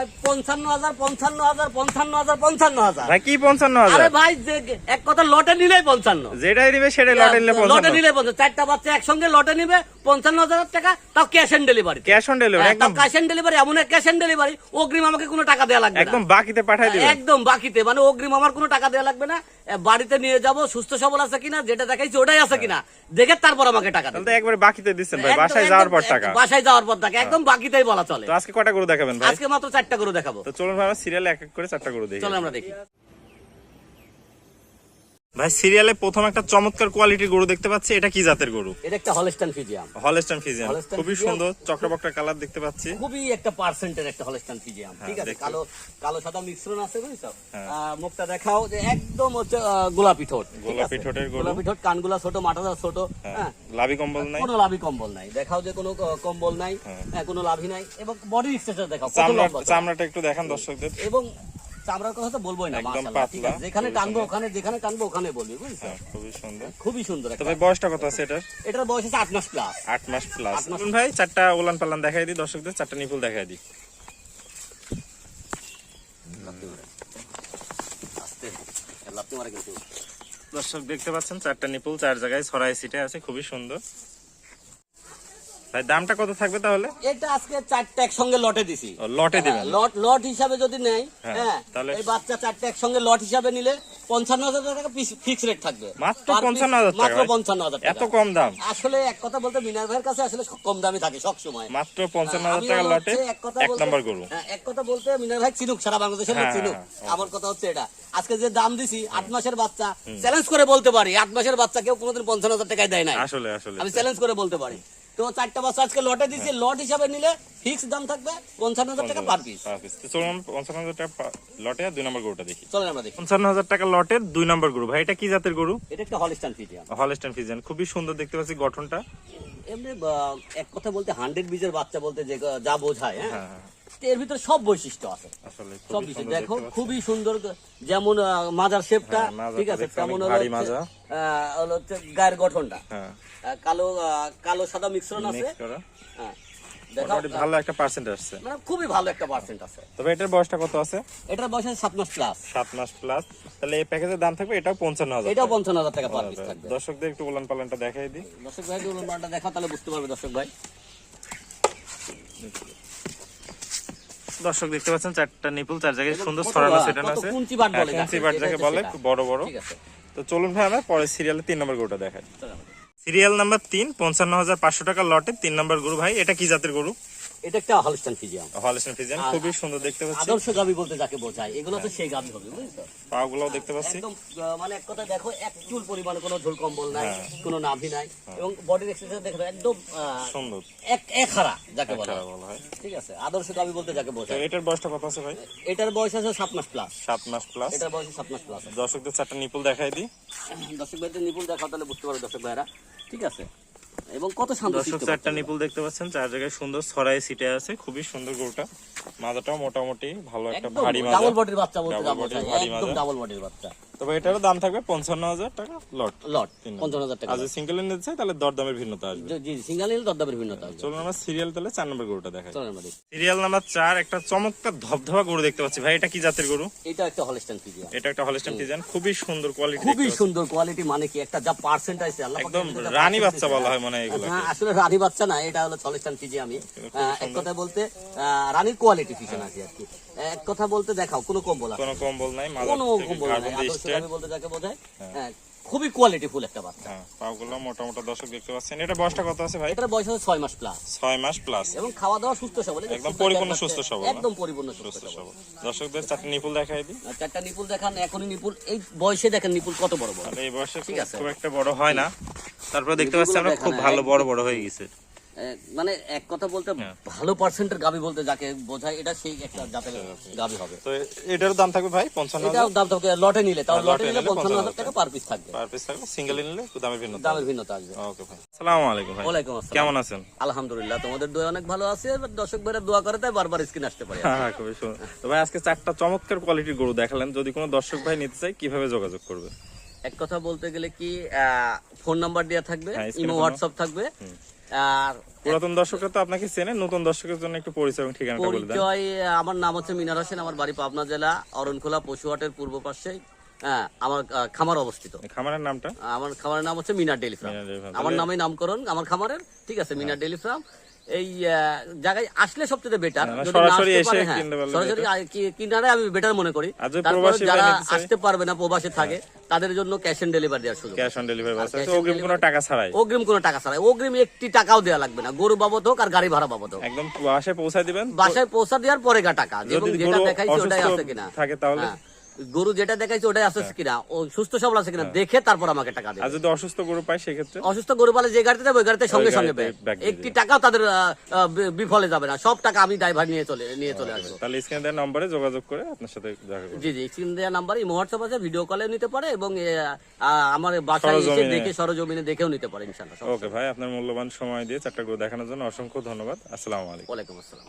ভাই পঞ্চান্ন হাজার পঞ্চান্ন হাজার পঞ্চান্ন হাজার পঞ্চান্ন হাজার। ভাই কি পঞ্চান্ন আরে হাজার ভাই যে এক কথা লটে নিলেই পঞ্চান্ন। যেটাই নিবে সেটাই লটে নিলে লটে পঞ্চান্ন। নিলে পঞ্চান্ন। চারটা বাচ্চা একসঙ্গে লটে নিবে পঞ্চান্ন হাজার টাকা তাও cash on delivery cash on delivery একদম। ক্যাশ অন ডেলিভারি এমন ক্যাশ অন ডেলিভারি অগ্রিম আমাকে কোনো টাকা দেওয়া লাগবে একদম বাকিতে পাঠাই দিবে একদম বাকিতে মানে অগ্রিম আমার কোনো টাকা দেওয়া লাগবে না। বাড়িতে নিয়ে যাব সুস্থ সবল আছে কিনা যেটা দেখাইছি ওটাই আছে কিনা দেখে তারপর আমাকে টাকা দেবে। একবারে বাকিতে দিচ্ছেন ভাই বাসায় যাওয়ার পর টাকা। বাসায় যাওয়ার পর টাকা একদম বাকিতেই বলা চলে। তো আজকে কটা গরু দেখাবেন ভাই? আজকে মাত্র চারটা করে দেখাবো। তো চলুন ভাই আমরা সিরিয়ালে এক এক করে চারটা গরু দেখি। চলো আমরা দেখি। ভাই সিরিয়ালে প্রথম একটা চমৎকার কোয়ালিটির গরু দেখতে পাচ্ছি। এটা কি জাতের গরু? এটা একটা হলস্টান ফিজিয়াম হলস্টাইন Holstein খুবই সুন্দর কালার দেখতে পাচ্ছি। খুবই একটা পার্সেন্টের একটা হলস্টান ফিজিয়াম ঠিক আছে? কালো কালো সাদা মিশ্রণ আছে বুঝছ? হ্যাঁ। মুখটা দেখাও যে একদম হচ্ছে গোলাপি ঠোঁট গোলাপি ঠোঁটের গরু। গোলাপি ঠোঁট কানগুলা ছোট মাথাটা ছোট হ্যাঁ লাভি কম্বল নাই। কোনো লাভি কম্বল নাই। দেখাও যে কোনো কম্বল নাই হ্যাঁ। হ্যাঁ, কোনো লাভি নাই। এবং বডি স্ট্রাকচার দেখাও চামড়া চামড়াটা একটু দেখান দর্শকদের। এবং চামড়ার কথা তো বলবোই না মাশাআল্লাহ, ঠিক আছে যেখানে টানবো ওখানে যেখানে টানবো ওখানে বলবি বুঝছ? হ্যাঁ খুবই সুন্দর। খুবই সুন্দর তো একটা ভাই বয়সটা কত আছে এটার? এটার বয়স আছে আট মাস প্লাস আট মাস প্লাস ভাই চারটা ওলান পালান দেখাই দিই দর্শকদের চারটা নিপুল দেখাই দিই। দর্শক দেখতে পাচ্ছেন চারটা নিপুল চার জায়গায় ছড়াই সিটে আছে খুবই সুন্দর। দামটা কত থাকবে তাহলে? এটা আজকে চারটা একসঙ্গে লটে দিছি। লটে দিবেন। হ্যাঁ, লট লট হিসাবে যদি নেয় হ্যাঁ, হ্যাঁ তাহলে- এই বাচ্চা চারটা একসঙ্গে লট হিসাবে নিলে পঞ্চান্ন হাজার টাকা ফিক্স রেট থাকবে। মাত্র 55,000 টাকা মাত্র পঞ্চান্ন হাজার এত কম দাম। আসলে এক কথা বলতে মিনার ভাইয়ের কাছে আসলে কম দামে থাকে সব সময়। মাত্র পঞ্চান্ন হাজার টাকা লটে এক নম্বর গরু। হ্যাঁ, এক কথা বলতে মিনার ভাই চিনুক সারা বাংলাদেশের লোক হ্যাঁ, চিনুক। হ্যাঁ, আমার কথা হচ্ছে এটা। আজকে যে দাম দিছি আট মাসের বাচ্চা চ্যালেঞ্জ করে বলতে পারি আট মাসের বাচ্চা কেউ কোনোদিন পঞ্চান্ন হাজার টাকায় দেয় না আসলে আসলে আমি চ্যালেঞ্জ করে বলতে পারি। তো চারটা বাচ্চা আজকে লটে দিয়েছি লট হিসাবে নিলে ফিক্স দাম থাকবে পঞ্চান্ন হাজার টাকা পার পিস। তো চলুন পঞ্চান্ন হাজার টাকা লটে দুই নম্বর গরুটা দেখি। চলেন আমরা দেখি। পঞ্চান্ন হাজার টাকা লটের দুই নম্বর গরু। ভাই এটা কি জাতের গরু? এটা একটা হলিস্টান ফিজিয়ান হলস্টাইন ফিজিয়ান খুবই সুন্দর দেখতে পাচ্ছি গঠনটা। এমনি এক কথা বলতে হান্ড্রেড বিজের বাচ্চা বলতে যে যা বোঝায় হ্যাঁ? হ্যাঁ হ্যাঁ, এর ভিতরে সব বৈশিষ্ট্য আছে। সব কিছু দেখো খুবই সুন্দর যেমন মাজার শেপটা হ্যাঁ, ঠিক আছে? তেমন হলো গায়ের গঠনটা। হ্যাঁ। কালো কালো সাদা মিশ্রণ আছে। হ্যাঁ। ভালো একটা পার্সেন্ট আসছে। মানে খুবই ভালো একটা পার্সেন্ট আছে। তবে এটার বয়সটা কত আছে? এটার বয়স আছে সাত মাস প্লাস সাত মাস প্লাস তাহলে এই প্যাকেজের দাম থাকবে এটাও পঞ্চান্ন হাজার এটাও পঞ্চান্ন হাজার টাকা পার পিস থাকবে। দর্শকদের একটু উলান পালানটা দেখাই দিই। দর্শক ভাই দেখা তাহলে বুঝতে পারবে দর্শক ভাই। দর্শক দেখতে পাচ্ছেন চারটা নিপুল চার জায়গায় সুন্দর ছড়ানো সেটানো আছে। কুঞ্চি বাট হ্যাঁ, যাকে, বলে খুব বড় বড়। তো চলুন ভাই আমরা পরে সিরিয়ালে তিন নম্বর গরুটা দেখাই। সিরিয়াল নাম্বার তিন পঞ্চান্ন হাজার পাঁচশো টাকা লটে তিন নম্বর গরু ভাই এটা কি জাতের গরু? এটা একটা ফিজিয়াম আর- খুবই সুন্দর দেখতে পাচ্ছি। আদর্শ গাবি বলতে যাকে বোঝায় এগুলো তো সেই গাবি হবে বুঝছ? দেখতে পাচ্ছি। একদম মানে এক কথা দেখো এক চুল পরিমাণে কোনো ঝোল কম্বল নাই হ্যাঁ। কোনো নাভি নাই এবং বডির এক্সারসাইজ দেখো একদম সুন্দর। এক এক হারা যাকে বলে হয়। ঠিক আছে আদর্শ গাবি বলতে যাকে বোঝায়। এটার বয়সটা কত আছে ভাই? এটার বয়স আছে সাত মাস প্লাস সাত মাস প্লাস এটার বয়স সাত মাস প্লাস দর্শকদের চারটা নিপুল দেখাই দিই। দর্শক ভাইদের নিপুল দেখা তাহলে বুঝতে পারবে দর্শক ভাইরা। ঠিক আছে এবং কত শান্ত দর্শক চারটা নিপুল দেখতে পাচ্ছেন। চার জায়গায় সুন্দর ছড়াই সিটে আছে খুবই সুন্দর গরুটা। মাজাটাও মোটামুটি ভালো একটা ভারী মাদা ডাবল বডির বাচ্চা বলতে। ডাবল বডির বাচ্চা। তবে এটারও দাম থাকবে পঞ্চান্ন হাজার টাকা লট। লট পঞ্চান্ন হাজার টাকা আর যদি সিঙ্গেল নিতে চাই তাহলে দরদামের ভিন্নতা আসবে। জি, সিঙ্গেল নিলে দরদামের ভিন্নতা আছে চলুন আমরা সিরিয়াল তাহলে চার নম্বর গরুটা দেখাই। সিরিয়াল নাম্বার চার একটা চমৎকার ধবধবা গরু দেখতে পাচ্ছি। ভাই এটা কি জাতের গরু? এটা একটা হলস্টাইন ফিজিয়াম এটা একটা হলস্টেন ফিজিয়ান খুবই সুন্দর কোয়ালিটি খুবই সুন্দর কোয়ালিটি মানে কি একটা যা পার্সেন্ট আছে আল্লাহ একদম রানী বাচ্চা বলা হয় মনে এগুলো হ্যাঁ আসলে রানী বাচ্চা না এটা হলো হলস্টাইন ফিজিয়াম আমি। এক কথা বলতে রানীর কোয়ালিটি ফিশন আছে আর কি। এক কথা বলতে দেখাও কোনো কম্বল কোনো কম্বল নাই কোনো কম্বল নাই গাভী বলতে যাকে বোঝায় হ্যাঁ, খুবই কোয়ালিটিফুল একটা বাচ্চা। হ্যাঁ পাগুলো মোটা মোটা দর্শক দেখতে পাচ্ছেন। এটা বয়সটা কত আছে ভাই? এটার বয়স আছে ছয় মাস প্লাস ছয় মাস প্লাস এবং খাওয়া দাওয়া সুস্থ সবল একদম পরিপূর্ণ সুস্থ সবল, একদম পরিপূর্ণ সুস্থ সবল। দর্শকদের চারটে নিপুল দেখাই দিই। চারটা নিপুল দেখান এখনই নিপুল এই বয়সে দেখেন নিপুল কত বড় বড়। এই বয়সে খুব- একটা বড় হয় না। তারপরে দেখতে নিপুলগুলো পাচ্ছি আমরা খুব ভালো বড় বড় হয়ে গেছে। মানে এক কথা বলতে হ্যাঁ। ভালো পার্সেন্টের গাবি বলতে যাকে বোঝায় এটা সেই একটা জাতের গাবি হবে। তো এটার দাম থাকবে ভাই পঞ্চান্ন এটাও দাম থাকবে লটে নিলে তাও হ্যাঁ, লটে নিলে পঞ্চান্ন হাজার টাকা পার পিস থাকবে। পার পিস থাকবে সিঙ্গেল নিলে দামের ভিন্নতা দামের ভিন্নতা আসবে। ওকে ভাই। আসসালামু আলাইকুম ভাই। ওয়ালাইকুম আসসালাম। কেমন আছেন? আলহামদুলিল্লাহ তোমাদের দোয়া অনেক ভালো আছে দর্শক ভাইরা দোয়া করে তাই বারবার স্ক্রিন আসতে পারে। হ্যাঁ খুবই সুন্দর। তো ভাই আজকে চারটা চমৎকার কোয়ালিটির গরু দেখালেন। যদি কোনো দর্শক ভাই নিতে চাই কীভাবে যোগাযোগ করবে? এক কথা বলতে গেলে কি ফোন নাম্বার দেওয়া থাকবে হ্যাঁ, ইমো হোয়াটসঅ্যাপ থাকবে। আর পুরাতন দর্শকরা তো আপনাকে চেনে নতুন দর্শকের জন্য একটু পরিচয় এবং ঠিকানাটা বলে দেন। পরিচয় আমার নাম হচ্ছে মিনার হোসেন আমার বাড়ি পাবনা জেলা অরণখোলা পশুহাটের পূর্ব পাশে হ্যাঁ আমার খামার অবস্থিত। খামারের নামটা? আমার খামারের নাম হচ্ছে মিনার ডেলি ফার্ম। ফার্ম। আমার নামে নামকরণ আমার খামারের ঠিক আছে মিনার ডেলি ফার্ম। এই জায়গায় আসলে সবচেয়ে বেটার হ্যাঁ, সরাসরি এসে সরাসরি কিনারে আমি বেটার মনে করি। তারপরে যারা? আসতে পারবে না প্রবাসে থাকে তাদের জন্য ক্যাশ অন ডেলিভারি দেওয়ার সুযোগ। ক্যাশ অন ডেলিভারি আছে অগ্রিম কোনো টাকা ছাড়াই? অগ্রিম কোনো টাকা ছাড়াই। অগ্রিম একটি টাকাও দেওয়া লাগবে না। গরু বাবদ হোক আর গাড়ি ভাড়া বাবদ হোক। একদম বাসায় পৌঁছায় দিবেন? বাসায় পৌঁছা দেওয়ার পরে গা টাকা। যেটা দেখাইছে ওটাই আছে কিনা। থাকে তাহলে? হ্যাঁ। গরু যেটা দেখাইছে ওটাই আছে কিনা? ও সুস্থ সবল আছে কিনা? দেখে তারপর আমাকে টাকা দেবে। আর যদি অসুস্থ গরু পাই সেক্ষেত্রে? অসুস্থ গরু পালে যে গাড়িতে যাবে ওই গাড়িতে সঙ্গে সঙ্গে পাবে। একটি টাকাও তাদের বিফলে যাবে না। সব টাকা আমি ড্রাইভার নিয়ে চলে নিয়ে চলে আসব। তাহলে স্ক্রিনে দেওয়ার নম্বরে যোগাযোগ করে আপনার সাথে দেখা করব। জি জি স্ক্রিন দেওয়া নাম্বার এই হোয়াটসঅ্যাপ আছে ভিডিও কলে নিতে পারে এবং আমার বাসায় এসে দেখে সরজমিনে দেখেও নিতে পারে ইনশাল্লাহ সব- ওকে ভাই আপনার মূল্যবান সময় দিয়ে চারটা গরু দেখানোর জন্য অসংখ্য ধন্যবাদ। আসসালামু আলাইকুম। ওয়ালাইকুম আসসালাম।